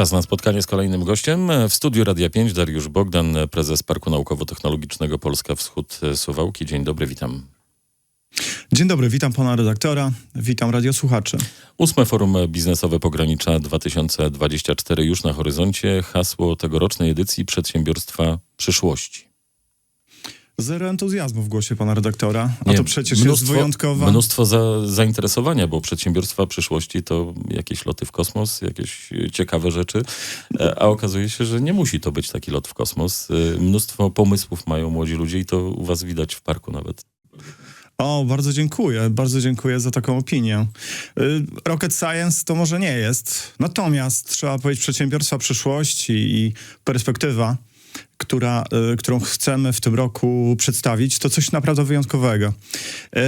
Czas na spotkanie z kolejnym gościem. W studiu Radia 5 Dariusz Bogdan, prezes Parku Naukowo-Technologicznego Polska Wschód Suwałki. Dzień dobry, witam. Dzień dobry, witam pana redaktora, witam radiosłuchaczy. Ósme Forum Biznesowe Pogranicza 2024 już na horyzoncie. Hasło tegorocznej edycji Przedsiębiorstwa Przyszłości. Zero entuzjazmu w głosie pana redaktora, a Nie, to przecież jest wyjątkowa... Mnóstwo za, zainteresowania, bo przedsiębiorstwa przyszłości to jakieś loty w kosmos, jakieś e, ciekawe rzeczy, e, a okazuje się, że nie musi to być taki lot w kosmos. E, Mnóstwo pomysłów mają młodzi ludzie i to u was widać w parku nawet. O, bardzo dziękuję, bardzo dziękuję za taką opinię. Rocket Science to może nie jest, natomiast trzeba powiedzieć przedsiębiorstwa przyszłości i perspektywa, która, y, którą chcemy w tym roku przedstawić, to coś naprawdę wyjątkowego. Y,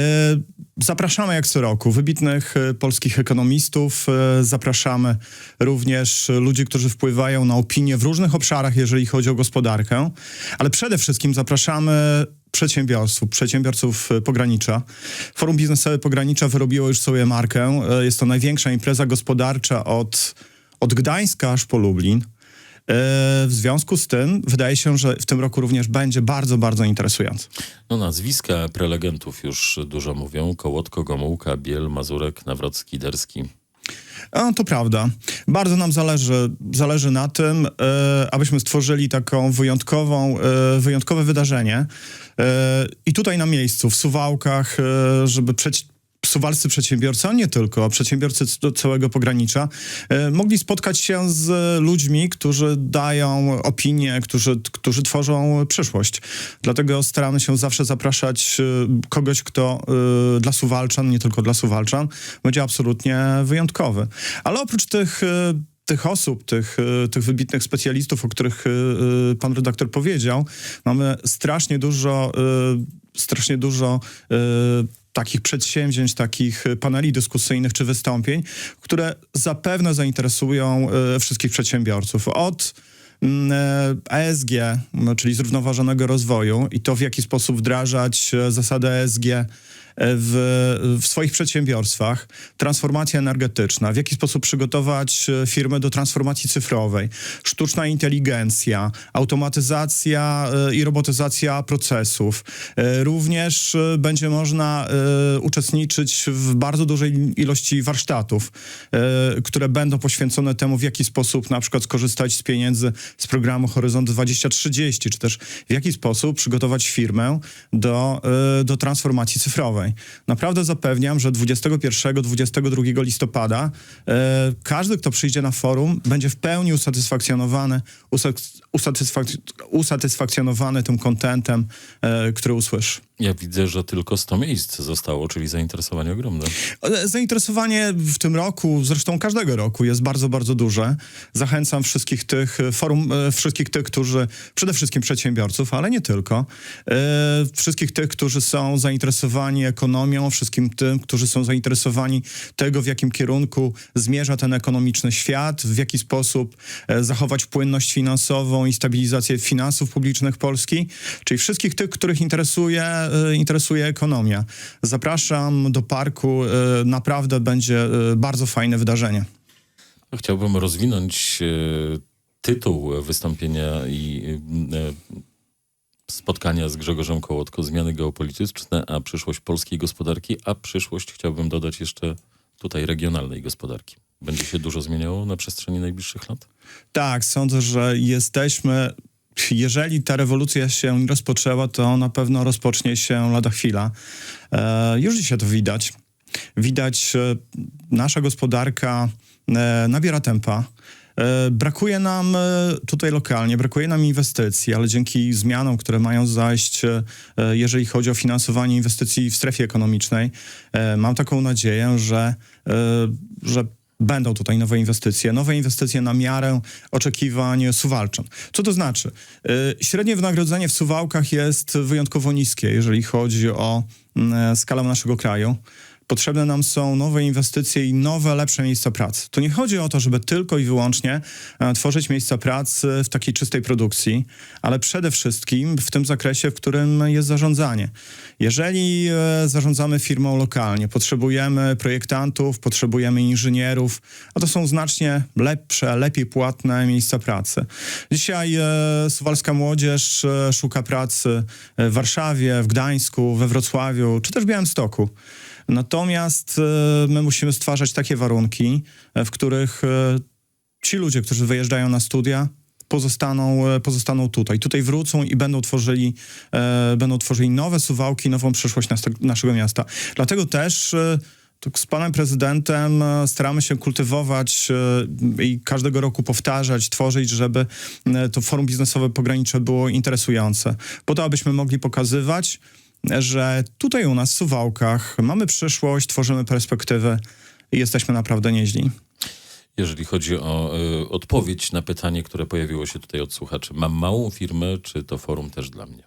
Zapraszamy jak co roku wybitnych y, polskich ekonomistów, zapraszamy również ludzi, którzy wpływają na opinie w różnych obszarach, jeżeli chodzi o gospodarkę, ale przede wszystkim zapraszamy przedsiębiorców, przedsiębiorców pogranicza. Forum Biznesowe Pogranicza wyrobiło już sobie markę. Jest to największa impreza gospodarcza od, od Gdańska aż po Lublin. Y, W związku z tym wydaje się, że w tym roku również będzie bardzo, bardzo interesująco. No nazwiska prelegentów już dużo mówią. Kołotko, Gomułka, Biel, Mazurek, Nawrocki, Derski. A, to prawda. Bardzo nam zależy, zależy na tym, e, abyśmy stworzyli taką wyjątkową, e, wyjątkowe wydarzenie. E, I tutaj na miejscu, w Suwałkach, e, żeby przeć, suwalscy przedsiębiorcy, a nie tylko, a przedsiębiorcy całego pogranicza, e, mogli spotkać się z ludźmi, którzy dają opinie, którzy, którzy tworzą przyszłość. Dlatego staramy się zawsze zapraszać e, kogoś, kto e, dla Suwalczan, nie tylko dla Suwalczan, będzie absolutnie wyjątkowy. Ale oprócz tych tych osób, tych, tych wybitnych specjalistów, o których pan redaktor powiedział, mamy strasznie dużo, strasznie dużo takich przedsięwzięć, takich paneli dyskusyjnych czy wystąpień, które zapewne zainteresują e, wszystkich przedsiębiorców. Od mm, e, ESG, m, czyli zrównoważonego rozwoju i to w jaki sposób wdrażać e, zasady ESG w, w swoich przedsiębiorstwach, transformacja energetyczna, w jaki sposób przygotować e, firmy do transformacji cyfrowej, sztuczna inteligencja, automatyzacja e, i robotyzacja procesów. E, Również e, będzie można e, uczestniczyć w bardzo dużej ilości warsztatów, e, które będą poświęcone temu, w jaki sposób na przykład skorzystać z pieniędzy z programu Horyzont 2030, czy też w jaki sposób przygotować firmę do, e, do transformacji cyfrowej. Naprawdę zapewniam, że 21-22 listopada e, każdy, kto przyjdzie na forum, będzie w pełni usatysfakcjonowany, usat- usatysfak- usatysfakcjonowany tym kontentem, e, który usłyszy. Ja widzę, że tylko 100 miejsc zostało, czyli zainteresowanie ogromne. Zainteresowanie w tym roku, zresztą każdego roku, jest bardzo, bardzo duże. Zachęcam wszystkich tych e, forum, e, wszystkich tych, którzy, przede wszystkim przedsiębiorców, ale nie tylko, e, wszystkich tych, którzy są zainteresowani ekonomią, wszystkim tym, którzy są zainteresowani tego, w jakim kierunku zmierza ten ekonomiczny świat, w jaki sposób zachować płynność finansową i stabilizację finansów publicznych Polski, czyli wszystkich tych, których interesuje, interesuje ekonomia. Zapraszam do parku, e, naprawdę będzie e, bardzo fajne wydarzenie. Chciałbym rozwinąć e, tytuł wystąpienia i e, spotkania z Grzegorzem Kołotko. Zmiany geopolityczne, a przyszłość polskiej gospodarki, a przyszłość chciałbym dodać jeszcze tutaj regionalnej gospodarki. Będzie się dużo zmieniało na przestrzeni najbliższych lat? Tak, sądzę, że jesteśmy. Jeżeli ta rewolucja się rozpoczęła, to na pewno rozpocznie się lada chwila. E, już dzisiaj to widać. Widać, nasza gospodarka e, nabiera tempa. E, Brakuje nam tutaj lokalnie, brakuje nam inwestycji, ale dzięki zmianom, które mają zajść, jeżeli chodzi o finansowanie inwestycji w strefie ekonomicznej, mam taką nadzieję, że, że będą tutaj nowe inwestycje, nowe inwestycje na miarę oczekiwań Suwalczan. Co to znaczy? Y, Średnie wynagrodzenie w Suwałkach jest wyjątkowo niskie, jeżeli chodzi o mm, skalę naszego kraju. Potrzebne nam są nowe inwestycje i nowe, lepsze miejsca pracy. Tu nie chodzi o to, żeby tylko i wyłącznie e, tworzyć miejsca pracy w takiej czystej produkcji, ale przede wszystkim w tym zakresie, w którym jest zarządzanie. Jeżeli e, zarządzamy firmą lokalnie, potrzebujemy projektantów, potrzebujemy inżynierów, a to są znacznie lepsze, lepiej płatne miejsca pracy. Dzisiaj e, suwalska młodzież szuka pracy w Warszawie, w Gdańsku, we Wrocławiu, czy też w Białymstoku. Natomiast e, my musimy stwarzać takie warunki, e, w których e, ci ludzie, którzy wyjeżdżają na studia, pozostaną, pozostaną tutaj. Tutaj wrócą i będą tworzyli, będą tworzyli nowe suwałki, nową przyszłość nas, naszego miasta. Dlatego też z panem prezydentem staramy się kultywować i każdego roku powtarzać, tworzyć, żeby to forum biznesowe pogranicze było interesujące. Po to, abyśmy mogli pokazywać, że tutaj u nas w Suwałkach mamy przyszłość, tworzymy perspektywy i jesteśmy naprawdę nieźli. Jeżeli chodzi o y, odpowiedź na pytanie, które pojawiło się tutaj od słuchaczy. Mam małą firmę, czy to forum też dla mnie?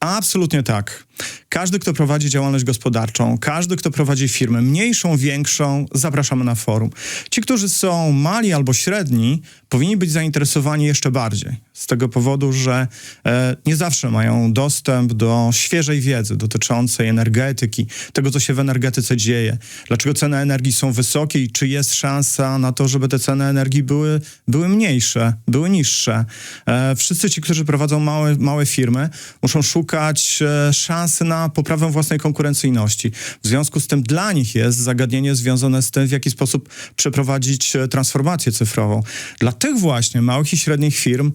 Absolutnie tak. Każdy, kto prowadzi działalność gospodarczą, każdy, kto prowadzi firmę, mniejszą, większą, zapraszamy na forum. Ci, którzy są mali albo średni, powinni być zainteresowani jeszcze bardziej. Z tego powodu, że e, nie zawsze mają dostęp do świeżej wiedzy dotyczącej energetyki, tego, co się w energetyce dzieje, dlaczego ceny energii są wysokie i czy jest szansa na to, żeby te ceny energii były, były mniejsze, były niższe. E, wszyscy ci, którzy prowadzą małe, małe firmy, muszą szukać e, szansy na poprawę własnej konkurencyjności. W związku z tym dla nich jest zagadnienie związane z tym, w jaki sposób przeprowadzić transformację cyfrową. Dla tych właśnie małych i średnich firm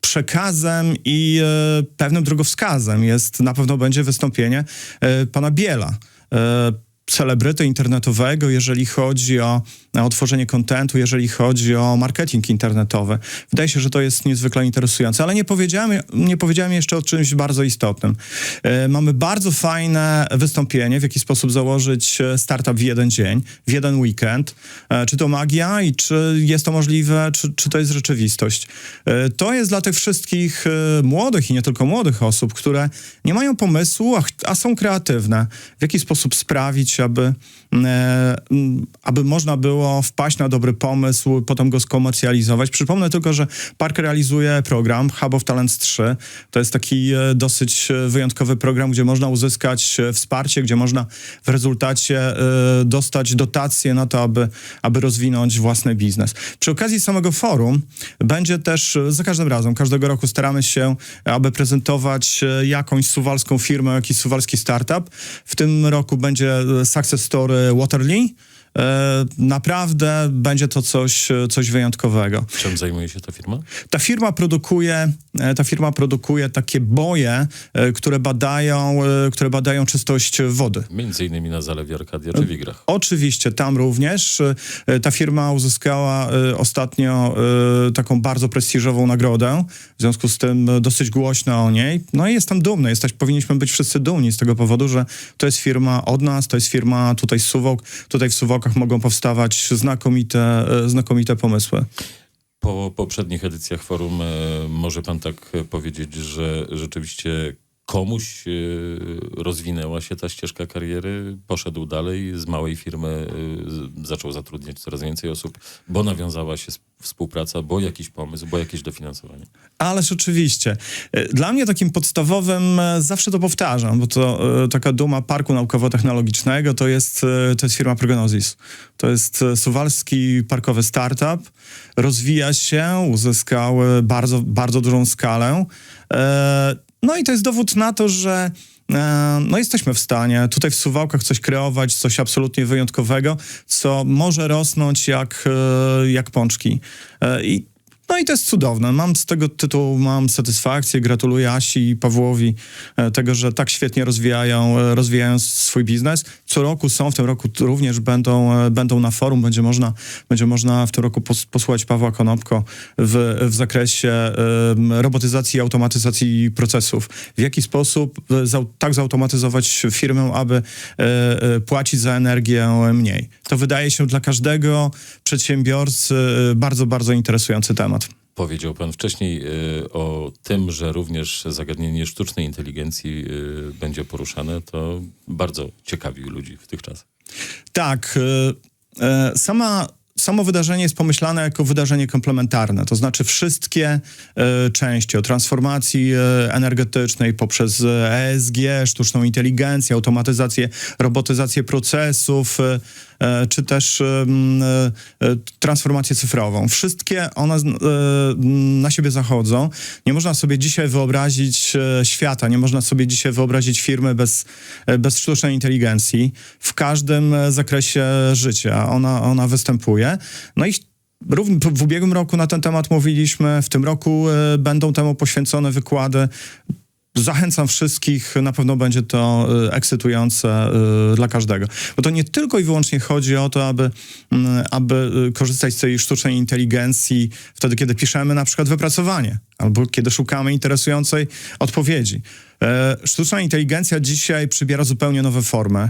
przekazem i e, pewnym drogowskazem jest, na pewno będzie wystąpienie e, pana Biela. E, celebryty internetowego, jeżeli chodzi o, o tworzenie kontentu, jeżeli chodzi o marketing internetowy. Wydaje się, że to jest niezwykle interesujące, ale nie powiedziałem, nie powiedziałem jeszcze o czymś bardzo istotnym. E, mamy bardzo fajne wystąpienie, w jaki sposób założyć e, startup w jeden dzień, w jeden weekend. E, czy to magia i czy jest to możliwe, czy, czy to jest rzeczywistość. E, to jest dla tych wszystkich e, młodych i nie tylko młodych osób, które nie mają pomysłu, a, a są kreatywne. W jaki sposób sprawić, aby, e, aby można było wpaść na dobry pomysł, potem go skomercjalizować. Przypomnę tylko, że Park realizuje program Hub of Talents 3. To jest taki e, dosyć e, wyjątkowy program, gdzie można uzyskać wsparcie, gdzie można w rezultacie dostać dotacje na to, aby, aby rozwinąć własny biznes. Przy okazji samego forum będzie też za każdym razem, każdego roku staramy się, aby prezentować jakąś suwalską firmę, jakiś suwalski startup. W tym roku będzie success story Waterly. E, Naprawdę będzie to coś, e, coś wyjątkowego. Czym zajmuje się ta firma? Ta firma produkuje, e, ta firma produkuje takie boje, które badają, które badają czystość wody. Między innymi na Zalewie Arkadia czy Wigrach. Oczywiście, tam również. Ta firma uzyskała ostatnio taką bardzo prestiżową nagrodę, w związku z tym dosyć głośno o niej. No i jestem dumny, jesteś, powinniśmy być wszyscy dumni z tego powodu, że to jest firma od nas, to jest firma tutaj z Suwałk. Tutaj w Mogą powstawać znakomite, e, znakomite pomysły. Po poprzednich edycjach forum e, może pan tak powiedzieć, że rzeczywiście komuś e, rozwinęła się ta ścieżka kariery, poszedł dalej, z małej firmy e, zaczął zatrudniać coraz więcej osób, bo nawiązała się sp- współpraca, bo jakiś pomysł, bo jakieś dofinansowanie. Ależ oczywiście. E, Dla mnie takim podstawowym, zawsze to powtarzam, bo to taka duma Parku Naukowo-Technologicznego to jest, to jest firma Prognosis. To jest suwalski parkowy startup. Rozwija się, uzyskał bardzo, bardzo dużą skalę. No i to jest dowód na to, że e, no jesteśmy w stanie tutaj w Suwałkach coś kreować, coś absolutnie wyjątkowego, co może rosnąć jak, e, jak pączki. E, I no i to jest cudowne. Mam z tego tytułu mam satysfakcję. Gratuluję Asi i Pawłowi e, tego, że tak świetnie rozwijają, e, rozwijają swój biznes. Co roku są, w tym roku również będą, e, będą na forum. Będzie można, będzie można w tym roku pos, posłuchać Pawła Konopko w, w zakresie robotyzacji i automatyzacji procesów. W jaki sposób zau, tak zautomatyzować firmę, aby płacić za energię mniej. To wydaje się dla każdego przedsiębiorcy bardzo, bardzo interesujący temat. Powiedział pan wcześniej y, o tym, że również zagadnienie sztucznej inteligencji y, będzie poruszane. To bardzo ciekawi ludzi w tych czasach. Tak. y, Sama, samo wydarzenie jest pomyślane jako wydarzenie komplementarne, to znaczy wszystkie części o transformacji energetycznej poprzez ESG, sztuczną inteligencję, automatyzację, robotyzację procesów, czy też y, y, transformację cyfrową. Wszystkie one na siebie zachodzą. Nie można sobie dzisiaj wyobrazić e, świata, nie można sobie dzisiaj wyobrazić firmy bez, e, bez sztucznej inteligencji. W każdym e, zakresie życia ona, ona występuje. No i w ubiegłym roku na ten temat mówiliśmy, w tym roku e, będą temu poświęcone wykłady. Zachęcam wszystkich, na pewno będzie to e, ekscytujące e, dla każdego. Bo to nie tylko i wyłącznie chodzi o to, aby, aby e, korzystać z tej sztucznej inteligencji wtedy, kiedy piszemy na przykład wypracowanie, albo kiedy szukamy interesującej odpowiedzi. Sztuczna inteligencja dzisiaj przybiera zupełnie nowe formy.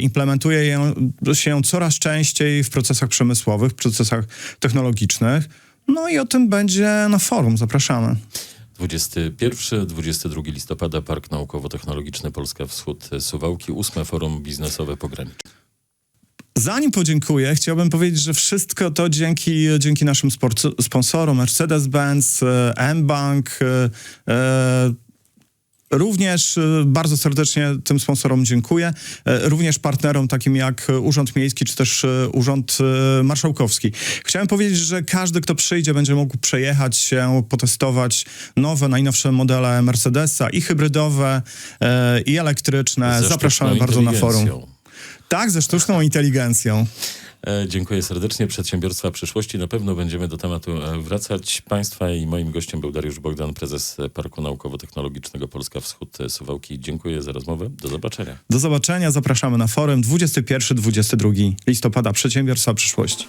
Implementuje ją, się coraz częściej w procesach przemysłowych, w procesach technologicznych. No i o tym będzie na forum. Zapraszamy. 21-22 listopada Park Naukowo-Technologiczny Polska Wschód Suwałki, ósme forum biznesowe pogranicze. Zanim podziękuję, chciałbym powiedzieć, że wszystko to dzięki, dzięki naszym sponsorom Mercedes-Benz, e, mBank, e, e, Również e, bardzo serdecznie tym sponsorom dziękuję. E, Również partnerom takim jak e, Urząd Miejski czy też Urząd Marszałkowski. Chciałem powiedzieć, że każdy, kto przyjdzie, będzie mógł przejechać się, potestować nowe, najnowsze modele Mercedesa i hybrydowe, i elektryczne. Zapraszamy bardzo na forum. Tak, ze sztuczną inteligencją. E, Dziękuję serdecznie. Przedsiębiorstwa przyszłości. Na pewno będziemy do tematu e, wracać. Państwa i moim gościem był Dariusz Bogdan, prezes Parku Naukowo-Technologicznego Polska Wschód Suwałki. Dziękuję za rozmowę. Do zobaczenia. Do zobaczenia, zapraszamy na forum 21-22 listopada Przedsiębiorstwa Przyszłości.